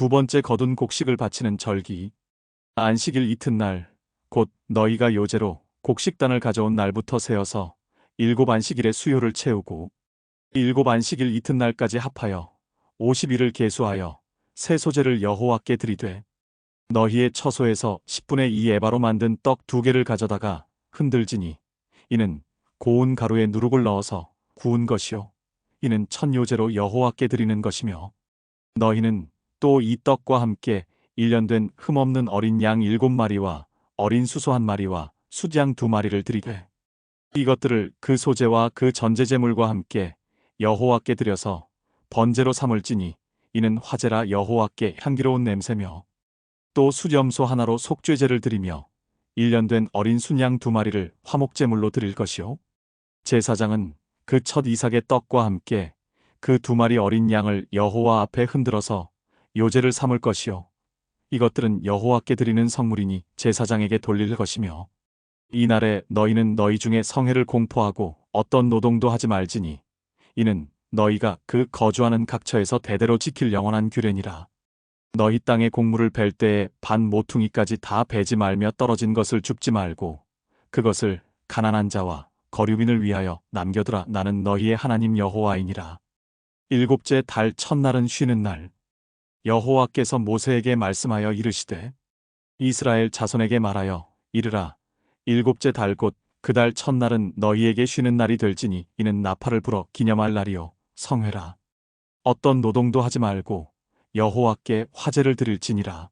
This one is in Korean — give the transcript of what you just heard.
두 번째 거둔 곡식을 바치는 절기. 안식일 이튿날 곧 너희가 요제로 곡식단을 가져온 날부터 세어서 일곱 안식일의 수요를 채우고 일곱 안식일 이튿날까지 합하여 50일을 계수하여 새 소재를 여호와께 드리되 너희의 처소에서 10분의 2 에바로 만든 떡 두 개를 가져다가 흔들지니 이는 고운 가루에 누룩을 넣어서 구운 것이요 이는 첫 요제로 여호와께 드리는 것이며 너희는 또 이 떡과 함께 1년 된 흠없는 어린 양 일곱 마리와 어린 수소 한 마리와 수장 두 마리를 드리되 이것들을 그 소재와 그 전제제물과 함께 여호와께 드려서 번제로 삼을지니 이는 화제라 여호와께 향기로운 냄새며 또 수염소 하나로 속죄제를 드리며 1년 된 어린 순양 두 마리를 화목제물로 드릴 것이요. 제사장은 그 첫 이삭의 떡과 함께 그 두 마리 어린 양을 여호와 앞에 흔들어서 요제를 삼을 것이요 이것들은 여호와께 드리는 성물이니 제사장에게 돌릴 것이며 이날에 너희는 너희 중에 성회를 공포하고 어떤 노동도 하지 말지니 이는 너희가 그 거주하는 각처에서 대대로 지킬 영원한 규례니라. 너희 땅에 곡물을 벨 때에 반 모퉁이까지 다 베지 말며 떨어진 것을 줍지 말고 그것을 가난한 자와 거류민을 위하여 남겨두라 나는 너희의 하나님 여호와이니라. 일곱째 달 첫날은 쉬는 날. 여호와께서 모세에게 말씀하여 이르시되 이스라엘 자손에게 말하여 이르라. 일곱째 달 곧 그 달 첫날은 너희에게 쉬는 날이 될지니 이는 나팔을 불어 기념할 날이요 성회라. 어떤 노동도 하지 말고 여호와께 화제를 드릴지니라